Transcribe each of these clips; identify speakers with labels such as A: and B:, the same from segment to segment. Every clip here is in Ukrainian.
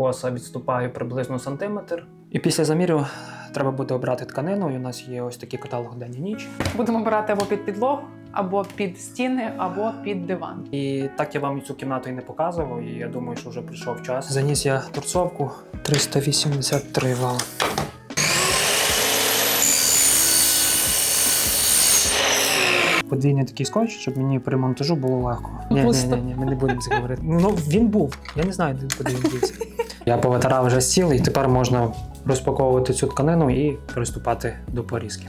A: скоса відступаю приблизно сантиметр. І після замірю треба буде обрати тканину. І у нас є ось такий каталог день і ніч.
B: Будемо брати або під підлогу, або під стіни, або під диван.
A: І так я вам цю кімнату і не показував, і я думаю, що вже прийшов час. Заніс я торцовку 383 вал. Подвійний такий скотч, щоб мені при монтажу було легко. Ні, ні, ні, ні, ми не будемо це говорити. Ну він був. Я не знаю, де- куди він дівся. Я повитирав вже стіл, і тепер можна розпаковувати цю тканину і приступати до порізки.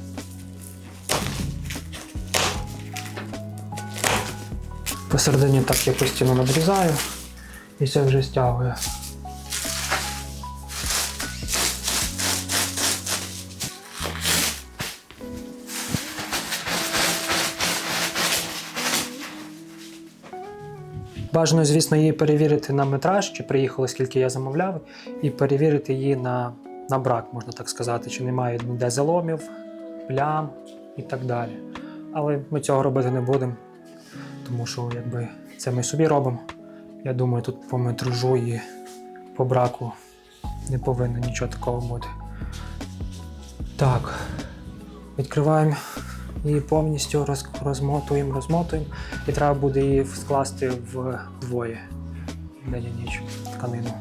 A: Посередині так я постійно надрізаю і це вже стягую. Бажано, звісно, її перевірити на метраж, чи приїхало, скільки я замовляв, і перевірити її на, на брак, можна так сказати, чи немає ніде заломів, плям і так далі. Але ми цього робити не будемо, тому що якби це ми собі робимо. Я думаю, тут по метражу і по браку не повинно нічого такого бути. Так, відкриваємо її повністю, роз, розмотуємо, розмотуємо. І треба буде її скласти в двоє день і ніч тканину.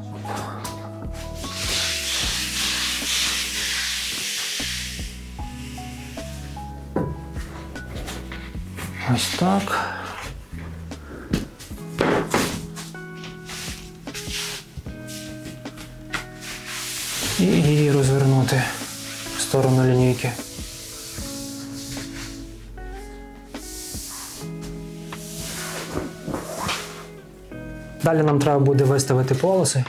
A: Ось так. І її розвернути в сторону лінійки. Далі нам треба буде виставити полоси.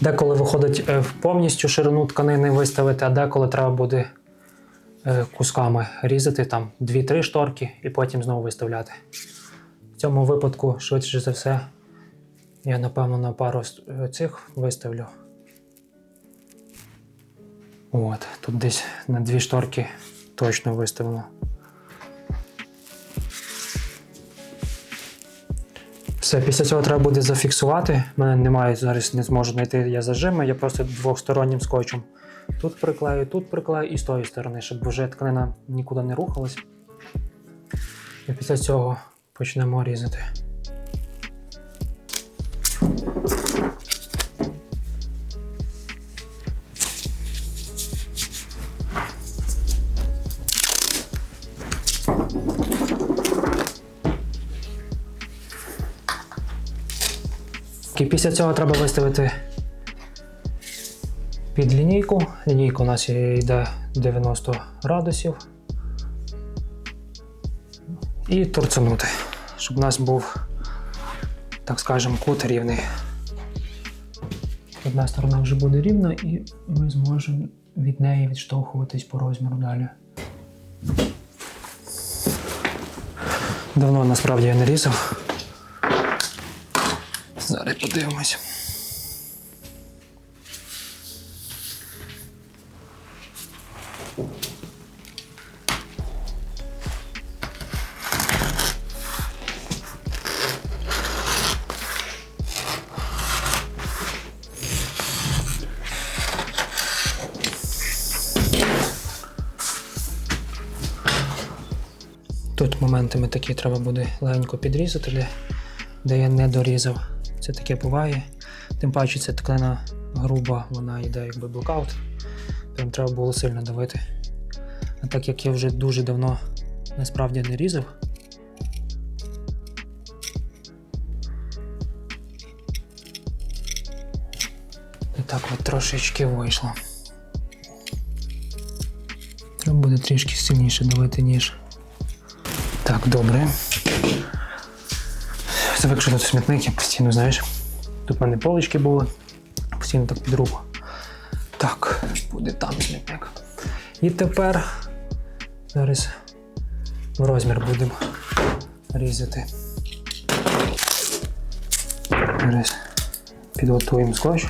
A: Деколи виходить е, повністю ширину тканини виставити, а деколи треба буде е, кусками різати там 2-3 шторки і потім знову виставляти. В цьому випадку, швидше за все, я напевно на пару е, цих виставлю. От, тут десь на дві шторки точно виставлено. Все, після цього треба буде зафіксувати. У мене немає зараз, не зможу знайти я зажими, я просто двохстороннім скотчем. Тут приклею, тут приклею і з тої сторони, щоб вже тканина нікуди не рухалась. І після цього почнемо різати. Після цього треба виставити під лінійку. Лінійка у нас йде 90 градусів. І торцанути, щоб у нас був, так скажемо, кут рівний. Одна сторона вже буде рівна, і ми зможемо від неї відштовхуватись по розміру далі. Давно насправді я не різав. Подивимось. Тут моментами такі треба буде легенько підрізати, де я не дорізав. Це таке буває. Тим паче це тканина груба, вона йде якби блокаут. Прям треба було сильно давити. А так як я вже дуже давно насправді не різав. І так от трошечки вийшло. Треба буде трішки сильніше давити, ніж. Так, добре. Звик, що тут смітник, постійно, знаєш. Тут в мене полички були, постійно так під руку. Так, буде там смітник. І тепер зараз в розмір будемо різати. Зараз підготуємо скотч.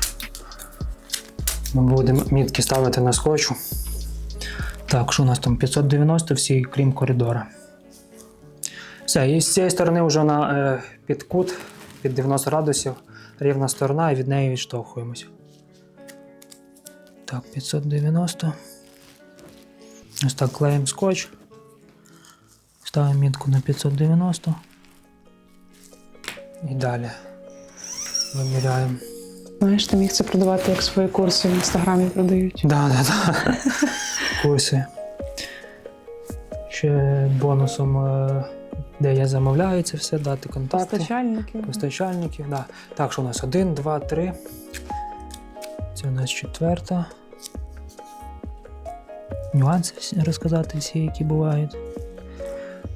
A: Ми будемо мітки ставити на скотчу. Так, що у нас там 590 всі, крім коридора. Все, і з цієї сторони вже на е, під кут, під 90 градусів, рівна сторона, і від неї відштовхуємося. Так, 590. Ось так клеїмо скотч. Ставимо мітку на 590. І далі виміряємо.
B: Знаєш, ти міг це продавати як свої курси в інстаграмі продають.
A: Да, да, да. Курси. Ще бонусом, е, де я замовляю це все, дати контакти.
B: Постачальники.
A: Постачальників, да. Так, що у нас один, два, три. Це у нас четверта. Нюанси розказати всі, які бувають.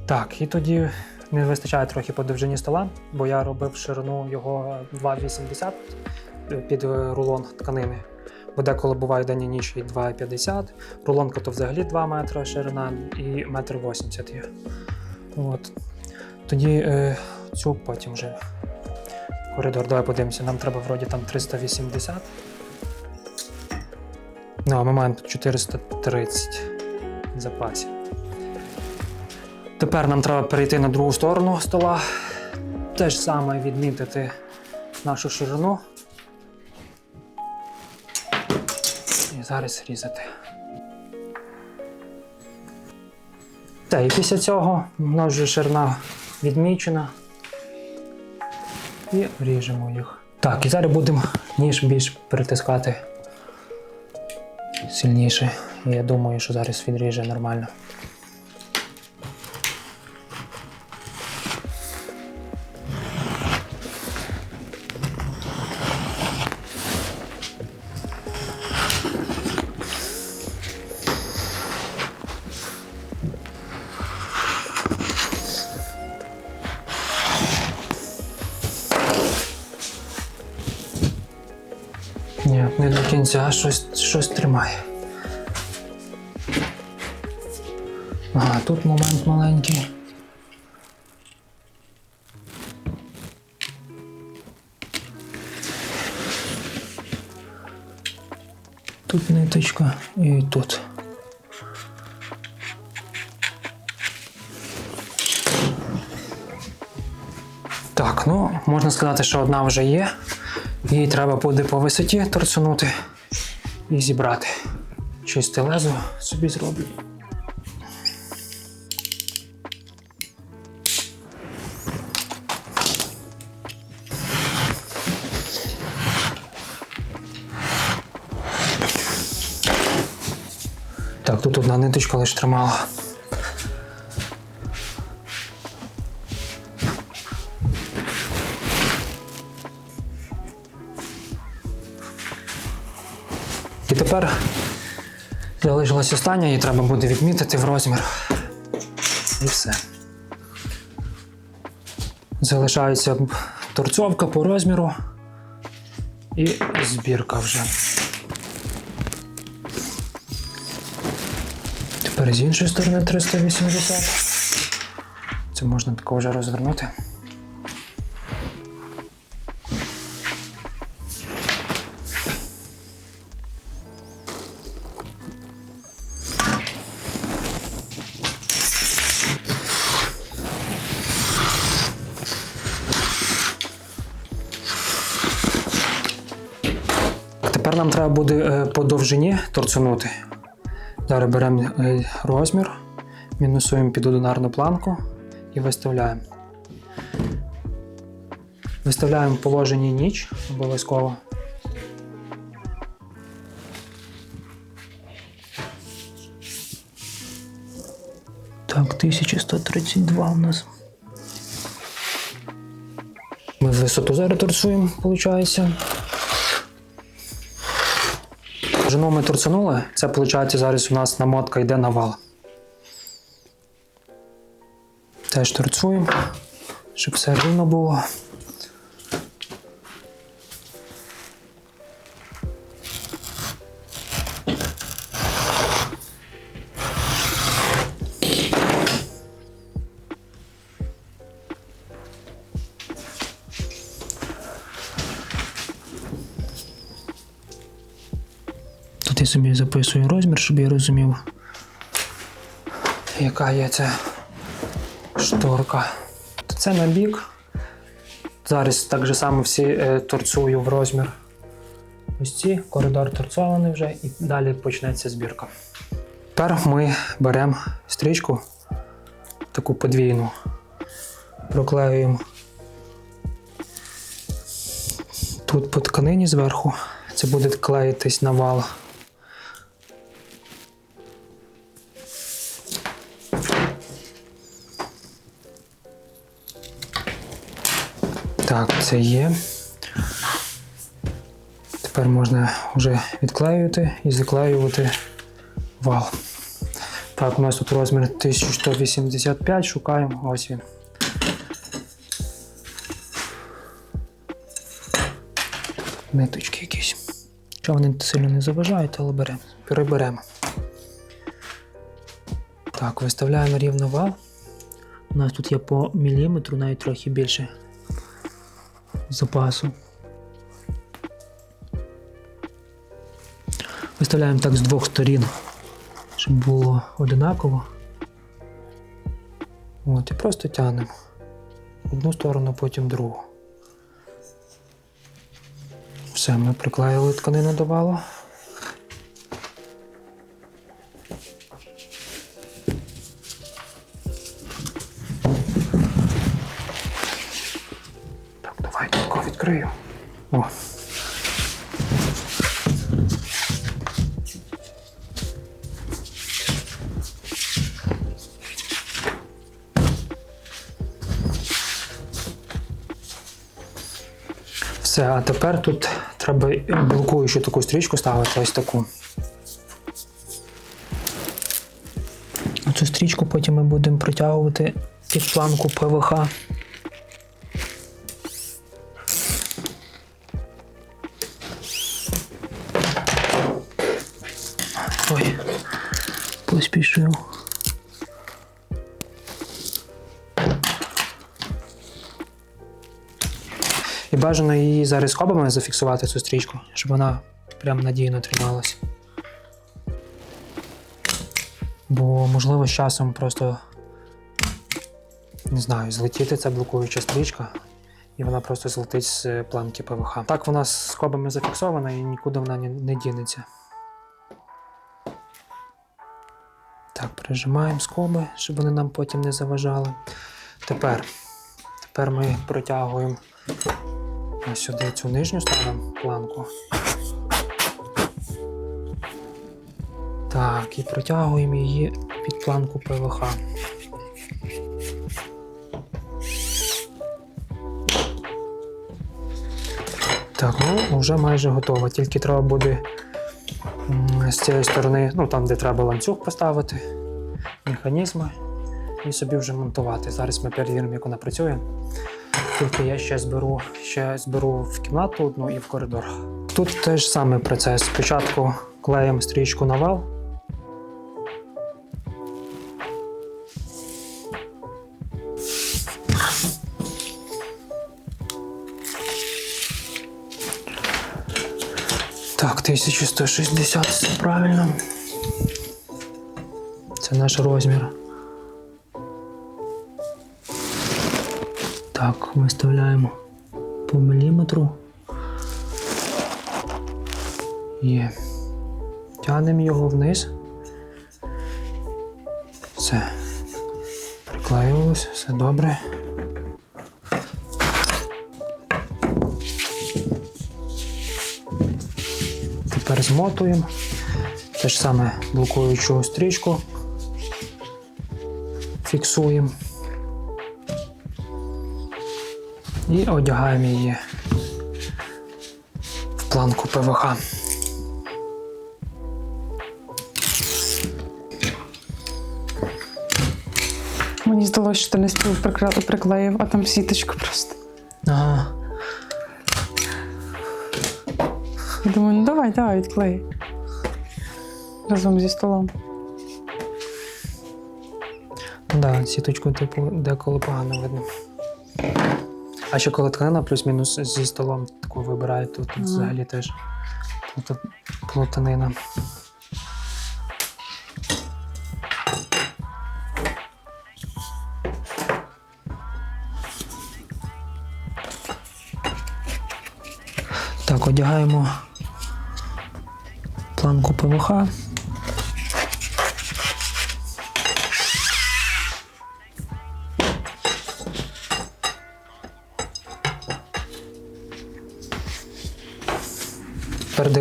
A: Так, і тоді не вистачає трохи по довжині стола, бо я робив ширину його 2,80 під е, рулон тканини. Бо деколи буває день і ніч і 2,50. Рулонка то взагалі 2 метри ширина і 1,80 м є. От. Тоді е, цю потім вже коридор, давай подивимося, нам треба вроді там 380. Ну, а ми маємо 430 в запасі. Тепер нам треба перейти на другу сторону стола. Те ж саме відмітити нашу ширину. І зараз різати. Та, і після цього у нас вже ширина відмічена. І ріжемо їх. Так, і зараз будемо ніж більш притискати сильніше. Я думаю, що зараз відріже нормально. Щось, щось тримає. Ага, тут момент маленький. Тут ниточка і тут. Так, ну можна сказати, що одна вже є. Її треба буде по висоті торцунути і зібрати. Чисте лезо собі зроблю. Так, тут одна ниточка лише тримала. Тепер залишилась остання, її треба буде відмітити в розмір. І все. Залишається торцовка по розміру і збірка вже. Тепер з іншої сторони 380. Це можна тако вже розвернути. Треба буде е, по довжині торцунути. Зараз беремо е, розмір, мінусуємо під одинарну планку і виставляємо. Виставляємо в положенні ніч обов'язково. Так, 1132 у нас. Ми висоту зараз торцуємо, виходить. Жену ми торцянули, це виходить зараз у нас намотка йде на вал. Теж торцуємо, щоб все рівно було. Собі записую розмір, щоб я розумів, яка є ця шторка. Це на бік. Зараз так же само всі е, торцую в розмір. Ось ці, коридор торцований вже, і далі почнеться збірка. Тепер ми беремо стрічку, таку подвійну, проклеюємо тут по тканині зверху. Це буде клеїтись на вал. Це є. Тепер можна вже відклеювати і заклеювати вал. Так, у нас тут розмір 1185, шукаємо. Ось він. Ниточки якісь. Що вони сильно не заважають, але беремо. Переберемо. Так, виставляємо рівно вал. У нас тут є по міліметру, навіть трохи більше запасу. Виставляємо так з двох сторін, щоб було одинаково. От, і просто тягнемо одну сторону, потім другу. Все, ми приклеїли тканину до валу. Відкрию. О. Все, а тепер тут треба блокуючу таку стрічку ставити, ось таку. Цю стрічку потім ми будемо протягувати під планку ПВХ. Бажано її зараз скобами зафіксувати цю стрічку, щоб вона прям надійно трималась. Бо, можливо, з часом просто не знаю, злетіти ця блокуюча стрічка, і вона просто злетить з планки ПВХ. Так вона з скобами зафіксована і нікуди вона не дінеться. Так, прижимаємо скоби, щоб вони нам потім не заважали. Тепер, тепер ми протягуємо сюди цю нижню ставимо планку. Так, і протягуємо її під планку ПВХ. Так, ну вже майже готово. Тільки треба буде з цієї сторони, ну там, де треба ланцюг поставити, механізми і собі вже монтувати. Зараз ми перевіримо, як вона працює. Тільки я ще зберу, ще зберу в кімнату одну і в коридор. Тут теж самий процес. Спочатку клеїмо стрічку на вал. Так, 1160 все правильно. Це наш розмір. Так, виставляємо по міліметру. Є. Тянемо його вниз. Все. Приклеювалося, все добре. Тепер змотуємо. Те ж саме блокуючу стрічку. Фіксуємо. І одягаємо її в планку ПВХ.
B: Мені здалося, що ти не спів приклеїв, а там сіточка просто.
A: Ага.
B: Я думаю, ну давай, давай, відклеї. Разом зі столом.
A: Ну да, сіточку, типу, деколи погано видно. А ще коли тканина плюс-мінус зі столом таку вибирають, то тут взагалі теж тут плутанина. Так, одягаємо планку ПВХ.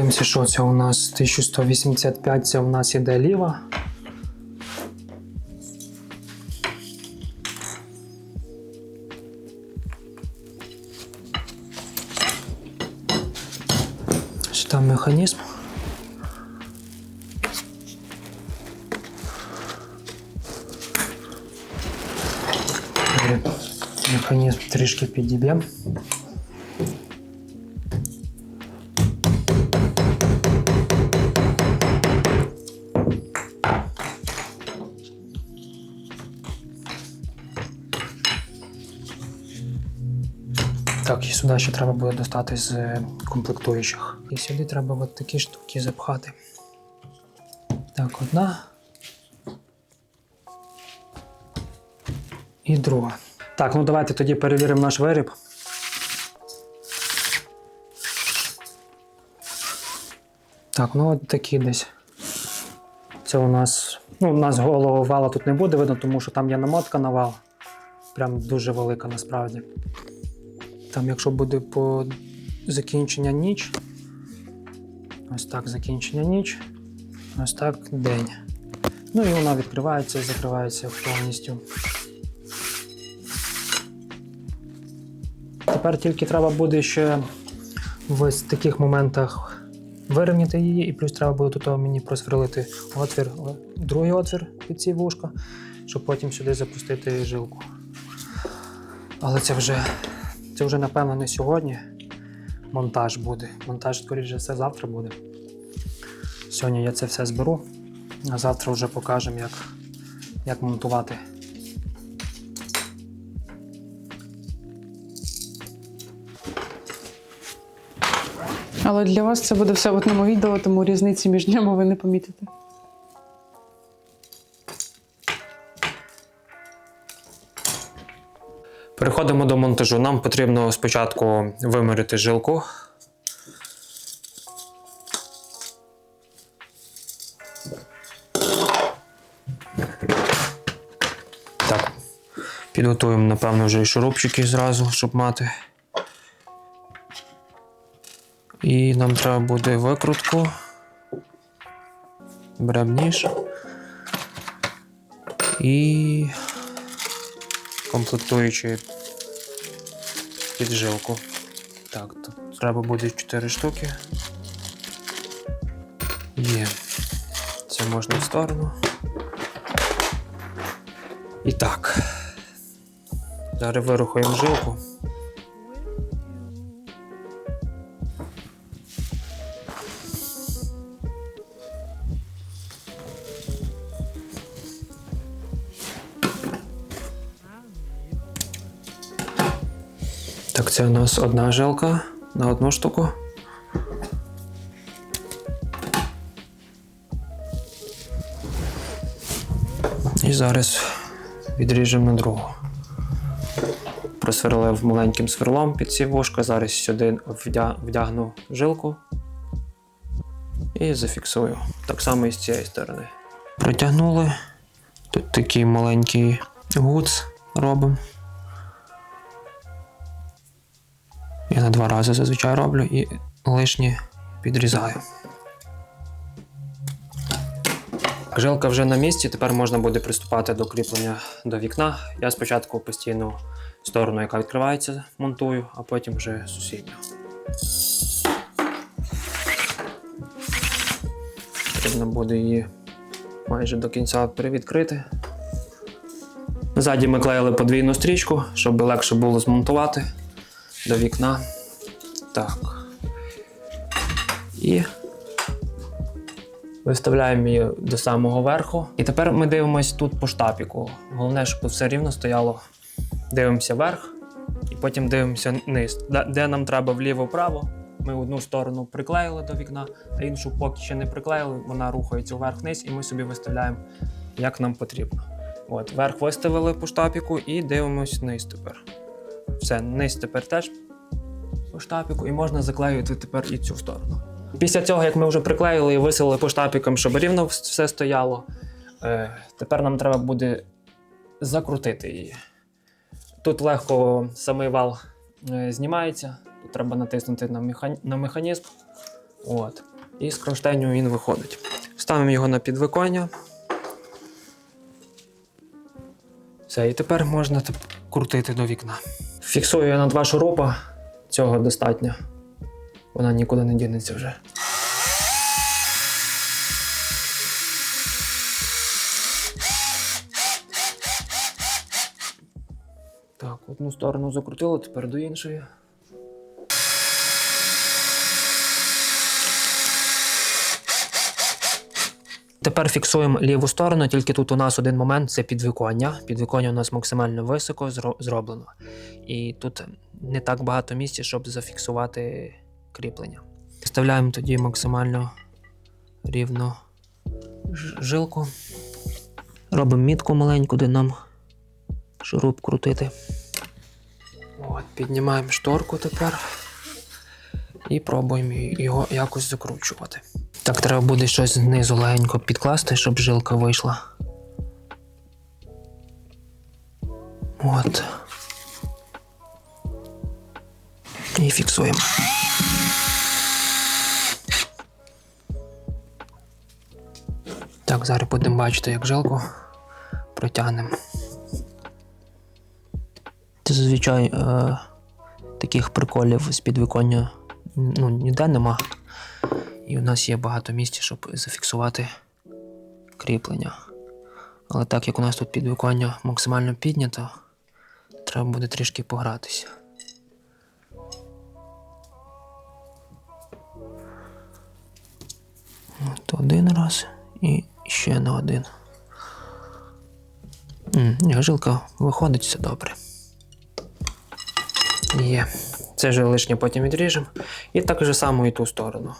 A: дивимося, що це у нас 1185, це у нас іде ліва. Що там механізм? Добре, Механізм трішки підіб'ємо. Сюди ще треба буде достати з е, комплектуючих. І сюди треба от такі штуки запхати. Так, одна. І друга. Так, ну давайте тоді перевіримо наш виріб. Так, ну от такі десь. Це у нас. Ну, у нас голого вала тут не буде видно, тому що там є намотка на вал. Прям дуже велика насправді. Там, якщо буде по закінчення ніч, ось так закінчення ніч, ось так день. Ну і вона відкривається і закривається повністю. Тепер тільки треба буде ще в ось таких моментах вирівняти її, і плюс треба буде тут мені просверлити отвір, другий отвір під ці вушка, щоб потім сюди запустити жилку. Але це вже це вже, напевно, не сьогодні монтаж буде. Монтаж, скоріше все, завтра буде. Сьогодні я це все зберу, а завтра вже покажемо, як, як монтувати.
B: Але для вас це буде все в одному відео, тому різниці між ними ви не помітите.
A: Переходимо до монтажу. Нам потрібно спочатку виміряти жилку. Так, підготуємо, напевно, вже і шурупчики зразу, щоб мати. І нам треба буде викрутку. Беремо ніж. І комплектуючи піджилку. Так, тут треба буде 4 штуки. Є. Це можна в сторону. І так. Зараз вирухаємо жилку. Це у нас одна жилка на одну штуку. І зараз відріжемо другу. Просверлив маленьким сверлом під ці вушка. Зараз сюди вдягну жилку і зафіксую. Так само і з цієї сторони. Протягнули. Тут такий маленький гуц робимо. Я на два рази зазвичай роблю і лишнє підрізаю. Жилка вже на місці, тепер можна буде приступати до кріплення до вікна. Я спочатку постійно сторону, яка відкривається, монтую, а потім вже сусідню. Потрібно буде її майже до кінця привідкрити. Ззаді ми клеїли подвійну стрічку, щоб легше було змонтувати до вікна. Так. І виставляємо її до самого верху. І тепер ми дивимося тут по штапіку. Головне, щоб все рівно стояло. Дивимося вверх і потім дивимося низ. Де- нам треба вліво-вправо. Ми одну сторону приклеїли до вікна, а іншу поки ще не приклеїли, вона рухається вверх-вниз, і ми собі виставляємо, як нам потрібно. От, верх виставили по штапіку і дивимось низ тепер. Все, низ тепер теж по штапіку, і можна заклеювати тепер і цю сторону. Після цього, як ми вже приклеїли і висели по штапікам, щоб рівно все стояло, е, тепер нам треба буде закрутити її. Тут легко самий вал е, знімається, тут треба натиснути на, механ... на механізм. От. І з кронштейню він виходить. Ставимо його на підвиконня. Все, і тепер можна крутити до вікна. Фіксую я на два шурупа, цього достатньо. Вона нікуди не дінеться вже. Так, одну сторону закрутили, тепер до іншої. Тепер фіксуємо ліву сторону, тільки тут у нас один момент це підвиконня. Підвиконня у нас максимально високо зроблено. І тут не так багато місця, щоб зафіксувати кріплення. Вставляємо тоді максимально рівно жилку. Робимо мітку маленьку, де нам шуруп крутити. От, піднімаємо шторку тепер і пробуємо його якось закручувати. Так, треба буде щось знизу легенько підкласти, щоб жилка вийшла. От. І фіксуємо. Так, зараз будемо бачити, як жилку протягнемо. Це зазвичай е, таких приколів з підвіконня ну, ніде нема. І у нас є багато місця, щоб зафіксувати кріплення. Але так як у нас тут підвіконня максимально піднято, треба буде трішки погратися. От один раз і ще на один. Жилка виходить все добре. Є. Це вже лишнє потім відріжемо. І так же само і ту сторону.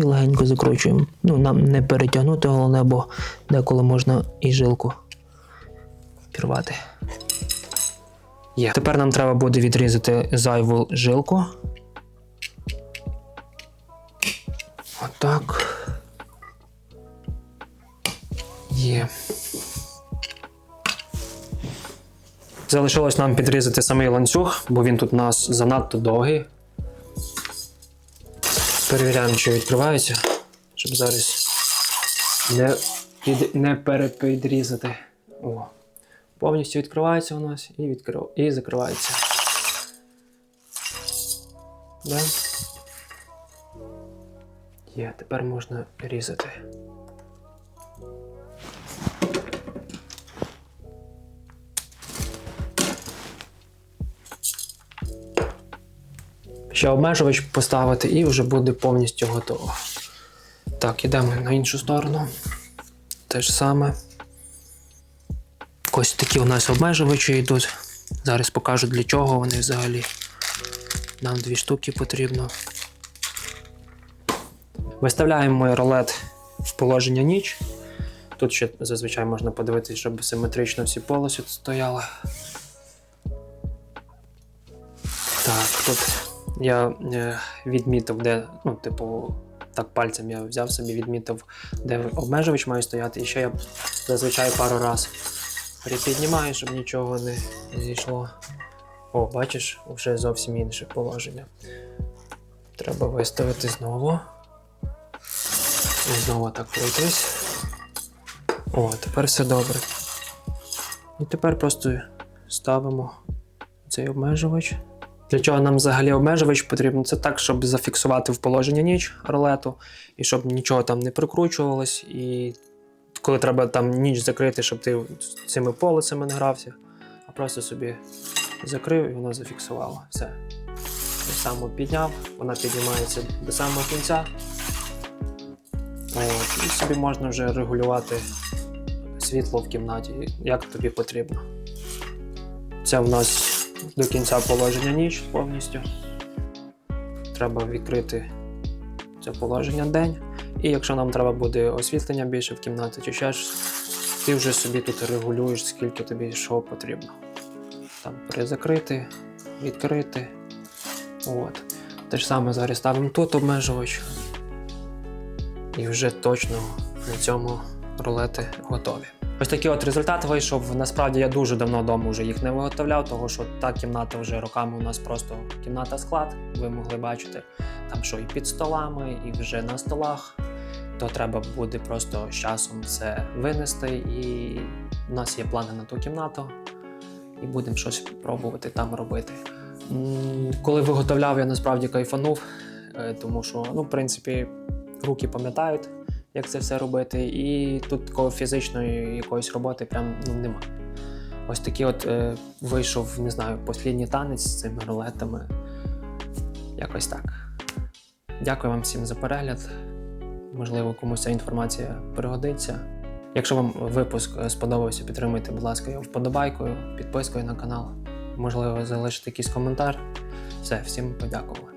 A: І легенько закручуємо. Ну, нам не перетягнути головне, бо деколи можна і жилку пірвати. Є. Тепер нам треба буде відрізати зайву жилку. Отак. Є. Залишилось нам підрізати самий ланцюг, бо він тут у нас занадто довгий. Перевіряємо, чи відкривається, щоб зараз не, під, не перепідрізати. О. Повністю відкривається у нас і, відкрив, і закривається. Да? Є, тепер можна різати. Ще обмежувач поставити і вже буде повністю готово. Так, ідемо на іншу сторону. Те ж саме. Ось такі у нас обмежувачі йдуть. Зараз покажу для чого вони взагалі. Нам дві штуки потрібно. Виставляємо ролет в положення ніч. Тут ще зазвичай можна подивитися, щоб симетрично всі полосі стояли. Так, тут я е, відмітив, де, ну, типу, так пальцем я взяв собі, відмітив, де обмежувач має стояти. І ще я зазвичай пару раз припіднімаю, щоб нічого не зійшло. О, бачиш, вже зовсім інше положення. Треба виставити знову. І знову так пройтись. О, тепер все добре. І тепер просто ставимо цей обмежувач. Для чого нам взагалі обмежувач потрібен? Це так, щоб зафіксувати в положення ніч ролету, і щоб нічого там не прикручувалось. І коли треба там ніч закрити, щоб ти цими полицями не грався, а просто собі закрив і вона зафіксувала. Все. Так само підняв, вона піднімається до самого кінця. От, і собі можна вже регулювати світло в кімнаті, як тобі потрібно. Це в нас до кінця положення ніч повністю. Треба відкрити це положення день. І якщо нам треба буде освітлення більше в кімнаті чи ще щось, ти вже собі тут регулюєш, скільки тобі що потрібно. Там перезакрити, відкрити. От. Те ж саме зараз ставимо тут обмежувач. І вже точно на цьому рулети готові. Ось такий от результат вийшов. Насправді я дуже давно вдома вже їх не виготовляв, тому що та кімната вже роками у нас просто кімната склад. Ви могли бачити там, що і під столами, і вже на столах. То треба буде просто з часом це винести. І у нас є плани на ту кімнату, і будемо щось пробувати там робити. Коли виготовляв, я насправді кайфанув, е, тому що, ну, в принципі, руки пам'ятають, як це все робити, і тут такої фізичної якоїсь роботи прям ну, нема. Ось такий от е, вийшов, не знаю, послідній танець з цими рулетами. Якось так. Дякую вам всім за перегляд. Можливо, комусь ця інформація пригодиться. Якщо вам випуск е, сподобався, підтримуйте, будь ласка, його вподобайкою, підпискою на канал. Можливо, залишите якийсь коментар. Все, всім подякували.